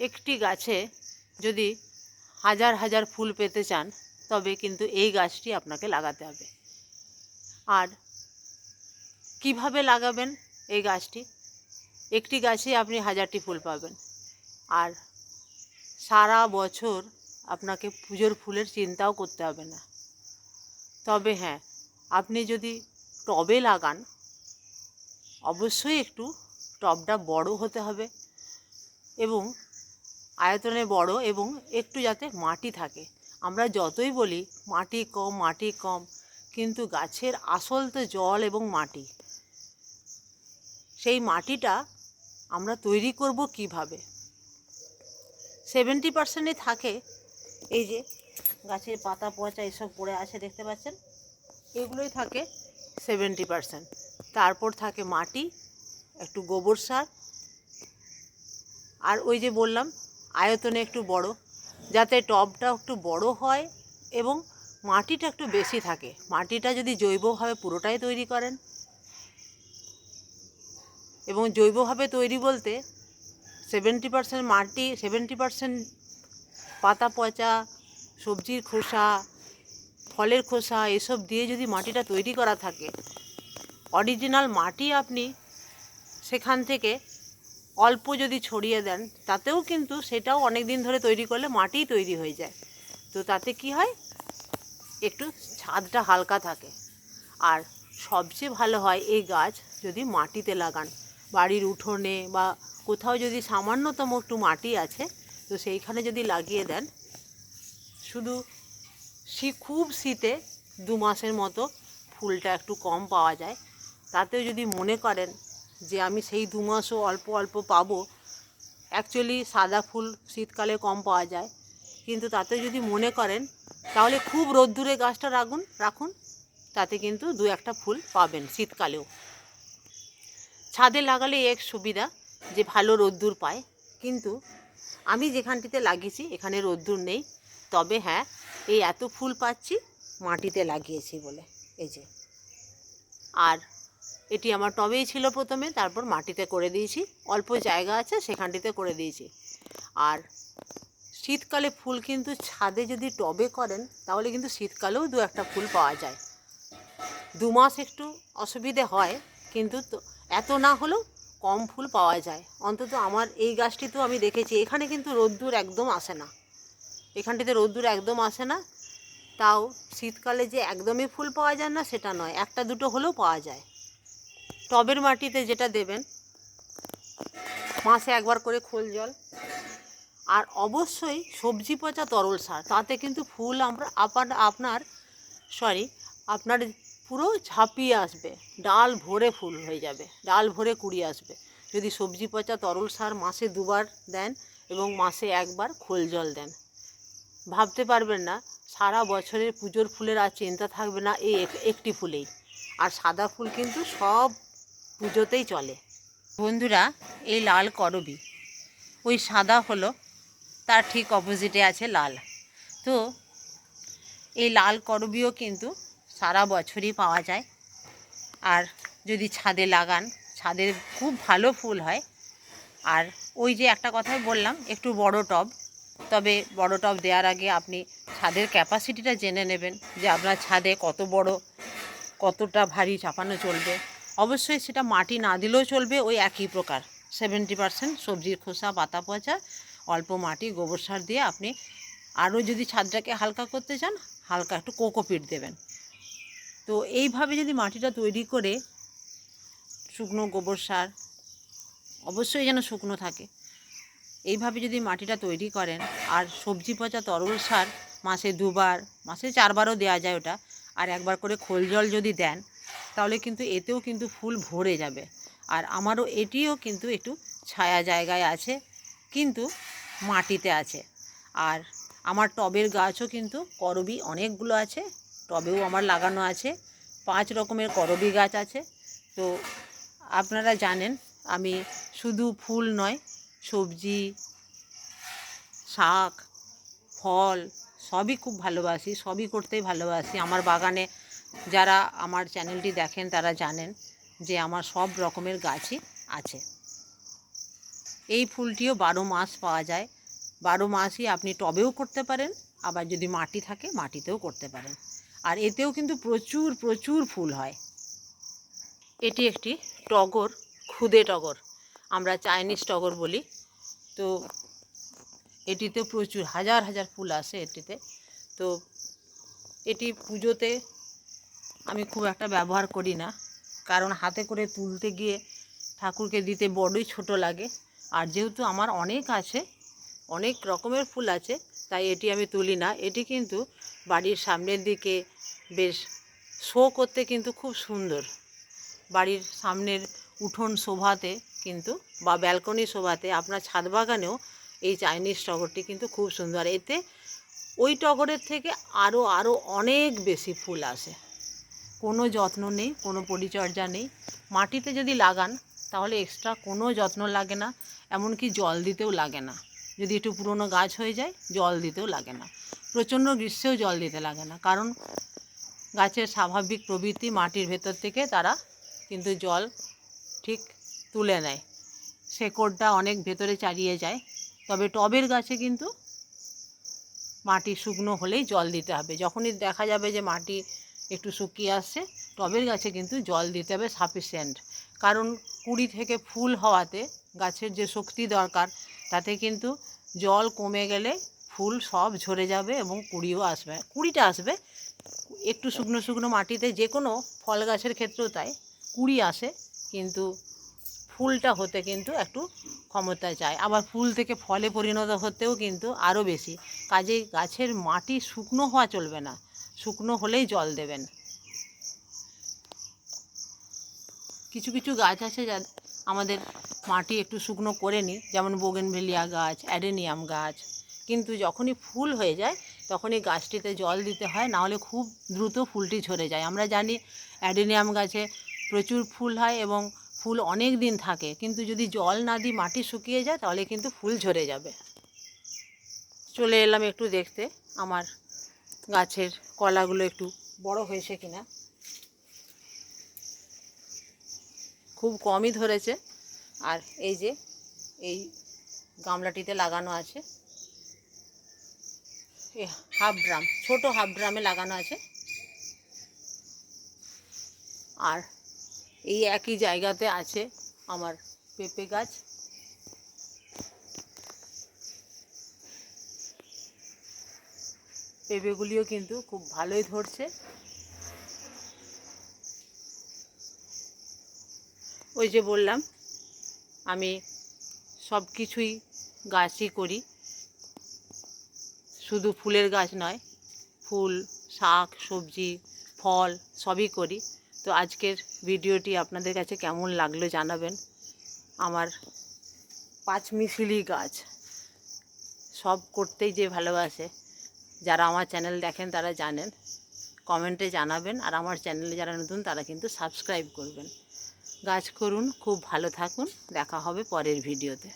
একটি গাছে যদি হাজার হাজার ফুল পেতে চান, তবে কিন্তু এই গাছটি আপনাকে লাগাতে হবে। আর কীভাবে লাগাবেন এই গাছটি? একটি গাছে আপনি হাজারটি ফুল পাবেন। আর সারা বছর আপনাকে পুজোর ফুলের চিন্তাও করতে হবে না। তবে হ্যাঁ আপনি যদি টবে লাগান, অবশ্যই একটু টবটা বড় হতে হবে এবং আয়তনে বড় এবং একটু যাতে মাটি থাকে। আমরা যতই বলি, মাটি কম মাটি কম, কিন্তু গাছের আসল তো জল এবং মাটি। সেই মাটিটা আমরা তৈরি করব কীভাবে? সেভেন্টি পার্সেন্টই থাকে এই যে গাছের পাতা পচা এসব পড়ে আছে, দেখতে পাচ্ছেন? এগুলোই থাকে সেভেন্টি পার্সেন্ট। তারপর থাকে মাটি, একটু গোবর সার। আর ওই যে বললাম আয়তনে একটু বড়, যাতে টবটা একটু বড় হয় এবং মাটিটা একটু বেশি থাকে। মাটিটা যদি জৈবভাবে পুরোটাই তৈরি করেন এবং জৈবভাবে তৈরি বলতে সেভেন্টি পার্সেন্ট মাটি সেভেন্টি পার্সেন্ট পাতা পচা, সবজির খোসা, ফলের খোসা, এসব দিয়ে যদি মাটিটা তৈরি করা থাকে অরিজিনাল মাটি আপনি সেখান থেকে অল্প যদি ছড়িয়ে দেন, তাতেও কিন্তু সেটাও অনেক দিন ধরে তৈরি করলে মাটিই তৈরি হয়ে যায়। তো তাতে কি হয়? একটু ছাদটা হালকা থাকে। আর সবচেয়ে ভালো হয় এই গাছ যদি মাটিতে লাগান। বাড়ির উঠোনে বা কোথাও যদি সামান্যতম একটু মাটি আছে, তো সেইখানে যদি লাগিয়ে দেন, শুধু শী, খুব শীতে দু মাসের মতো ফুলটা একটু কম পাওয়া যায়। তাতেও যদি মনে করেন যে আমি সেই দু মাসও অল্প অল্প পাবো। অ্যাকচুয়ালি সাদা ফুল শীতকালে কম পাওয়া যায়। কিন্তু তাতে যদি মনে করেন, তাহলে খুব রোদ্দুরে গাছটা রাখুন রাখুন। তাতে কিন্তু দু একটা ফুল পাবেন শীতকালেও। ছাদে লাগালে এক সুবিধা, যে ভালো রোদ্দুর পায়। কিন্তু আমি যেখানটিতে লাগিয়েছি, এখানে রোদ্দুর নেই। তবে হ্যাঁ এই এত ফুল পাচ্ছি, মাটিতে লাগিয়েছি বলে। এই যে। আর এটি আমার টবেই ছিল প্রথমে, তারপর মাটিতে করে দিয়েছি। অল্প জায়গা আছে, সেখানটিতে করে দিয়েছি। আর শীতকালে ফুল কিন্তু ছাদে যদি টবে করেন, তাহলে কিন্তু শীতকালেও দু একটা ফুল পাওয়া যায়। দু মাস একটু অসুবিধে হয়, কিন্তু এত না হলেও কম ফুল পাওয়া যায়। অন্তত আমার এই গাছটি তো আমি দেখেছি, এখানে কিন্তু রোদ্দুর একদম আসে না। এখানটিতে রোদ্দুর একদম আসে না। তাও শীতকালে যে একদমই ফুল পাওয়া যায় না, সেটা নয়। একটা দুটো হলেও পাওয়া যায়। টবের মাটিতে যেটা দেবেন মাসে একবার করে খোল জল। আর অবশ্যই সবজি পচা তরল সার, তাতে কিন্তু ফুল আমরা আপনার আপনার সরি আপনার পুরো ঝাঁপিয়ে আসবে, ডাল ভরে ফুল হয়ে যাবে, ডাল ভরে কুড়ি আসবে। যদি সবজি পচা তরল সার মাসে দুবার দেন এবং মাসে একবার খোল জল দেন, ভাবতে পারবেন না, সারা বছরের পুজোর ফুলের আর চিন্তা থাকবে না, এই এক- একটি ফুলেই। আর সাদা ফুল কিন্তু সব পুজোতেই চলে। বন্ধুরা, এই লাল করবি। ওই সাদা হলো, তার ঠিক অপোজিটে আছে লাল। তো, এই লাল করবিও কিন্তু সারা বছরই পাওয়া যায়। আর যদি ছাদে লাগান ছাদের খুব ভালো ফুল হয়। আর ওই যে একটা কথাই বললাম, একটু বড় টব। তবে বড় টব দেওয়ার আগে আপনি ছাদের ক্যাপাসিটিটা জেনে নেবেন যে আপনার ছাদে কত বড়, কতটা ভারী চাপানো চলবে। অবশ্যই সেটা মাটি না দিলেও চলবে, ওই একই প্রকার। সেভেন্টি পার্সেন্ট সবজির খোসা, পাতা পচা, অল্প মাটি, গোবর সার দিয়ে আপনি আরও যদি ছাদটাকে হালকা করতে চান, হালকা একটু কোকোপিট দেবেন। তো এইভাবে যদি মাটিটা তৈরি করে শুকনো গোবর সার, অবশ্যই যেন শুকনো থাকে। এইভাবে যদি মাটিটা তৈরি করেন, আর সবজি পচা তরল সার, মাসে দুবার, মাসে চারবারও দেওয়া যায় ওটা, আর একবার করে খোল জল যদি দেন তাহলে কিন্তু এতেও কিন্তু ফুল ভরে যাবে। আর আমারও এটিও কিন্তু একটু ছায়া জায়গায় আছে, কিন্তু মাটিতে আছে। আর আমার টবের গাছও কিন্তু করবি অনেকগুলো আছে, টবেও আমার লাগানো আছে, পাঁচ রকমের করবি গাছ আছে। তো আপনারা জানেন, আমি শুধু ফুল নয়, সবজি, শাক, ফল সবই খুব ভালোবাসি, সবই করতেই ভালোবাসি। আমার বাগানে যারা আমার চ্যানেলটি দেখেন, তারা জানেন যে আমার সব রকমের গাছই আছে। এই ফুলটিও বারো মাস পাওয়া যায়। বারো মাসই আপনি টবেও করতে পারেন, আবার যদি মাটি থাকে, মাটিতেও করতে পারেন। আর এতেও কিন্তু প্রচুর প্রচুর ফুল হয়। এটি একটি টগর, খুদে টগর। আমরা চাইনিজ টগর বলি। তো এটিতে প্রচুর, হাজার হাজার ফুল আসে এটিতে। তো এটি পুজোতে আমি খুব একটা ব্যবহার করি না। কারণ হাতে করে তুলতে গিয়ে ঠাকুরকে দিতে বড়ই ছোট লাগে। আর যেহেতু আমার অনেক আছে, অনেক রকমের ফুল আছে, তাই এটি আমি তুলি না। এটি কিন্তু বাড়ির সামনের দিকে বেশ শো করতে কিন্তু খুব সুন্দর। বাড়ির সামনের উঠোন শোভাতে কিন্তু বা ব্যালকনি শোভাতে আপনার ছাদ বাগানেও এই চাইনিজ টগরটি কিন্তু খুব সুন্দর। এতে ওই টগরের থেকে আরও আরও অনেক বেশি ফুল আসে। কোনো যত্ন নেই, কোনো পরিচর্যা নেই। মাটিতে যদি লাগান, তাহলে এক্সট্রা কোনো যত্ন লাগে না, এমনকি জল দিতেও লাগে না। যদি একটু পুরনো গাছ হয়ে যায়, জল দিতেও লাগে না। প্রচণ্ড গ্রীষ্মেও জল দিতে লাগে না, কারণ গাছের স্বাভাবিক প্রবৃত্তি মাটির ভেতর থেকে তারা কিন্তু জল ঠিক তুলে নেয়। শেকড়টা অনেক ভেতরে চারিয়ে যায়, তবে টবের গাছে কিন্তু মাটি শুকনো হলেই জল দিতে হবে। যখনই দেখা যাবে যে মাটি একটু শুকিয়ে আসছে। টবের গাছে কিন্তু জল দিতে হবে সাফিসিয়েন্ট কারণ কুড়ি থেকে ফুল হওয়াতে গাছের যে শক্তি দরকার, তাতে কিন্তু জল কমে গেলে ফুল সব ঝরে যাবে এবং কুড়িও আসবে। কুড়িটা আসবে, একটু শুকনো শুকনো মাটিতে যে কোনো ফল গাছের ক্ষেত্রেও তাই, কুড়ি আসে, কিন্তু ফুলটা হতে কিন্তু একটু ক্ষমতা চায় আবার ফুল থেকে ফলে পরিণত হতেও কিন্তু আরও বেশি। কাজেই গাছের মাটি শুকনো হওয়া চলবে না। শুকনো হলেই জল দেবেন। কিছু কিছু গাছ আছে যা আমাদের মাটি একটু শুকনো করে নিই, যেমন বোগেনভেলিয়া গাছ, অ্যাডেনিয়াম গাছ। কিন্তু যখনই ফুল হয়ে যায়, তখনই গাছটিতে জল দিতে হয়, নাহলে খুব দ্রুত ফুলটি ঝরে যায়। আমরা জানি অ্যাডেনিয়াম গাছে প্রচুর ফুল হয় এবং ফুল অনেক দিন থাকে, কিন্তু যদি জল না দিই, মাটি শুকিয়ে যায়, তাহলে কিন্তু ফুল ঝরে যাবে। চলে এলাম একটু দেখতে আমার গাছের কলাগুলো একটু বড় হয়েছে কিনা। খুব কমই ধরেছে। আর এই যে, এই গামলাটিতে লাগানো আছে। হাফ ড্রাম, ছোট হাফ ড্রামে লাগানো আছে। আর এই একই জায়গাতে আছে আমার পেঁপে গাছ। পেঁপেগুলিও কিন্তু খুব ভালোই ধরছে। ওই যে বললাম, আমি সব কিছুই গাছই করি। শুধু ফুলের গাছ নয়, ফুল, শাক, সবজি, ফল সবই করি। তো আজকের ভিডিওটি আপনাদের কাছে কেমন লাগল জানাবেন। আমার পাঁচমিশিলি গাছ, সব করতেই যে ভালোবাসে। যারা আমার চ্যানেল দেখেন তারা জানেন। কমেন্টে জানাবেন আর আমার চ্যানেলে যারা নতুন তারা কিন্তু সাবস্ক্রাইব করবেন। গাছ করুন, খুব ভালো থাকুন। দেখা হবে পরের ভিডিওতে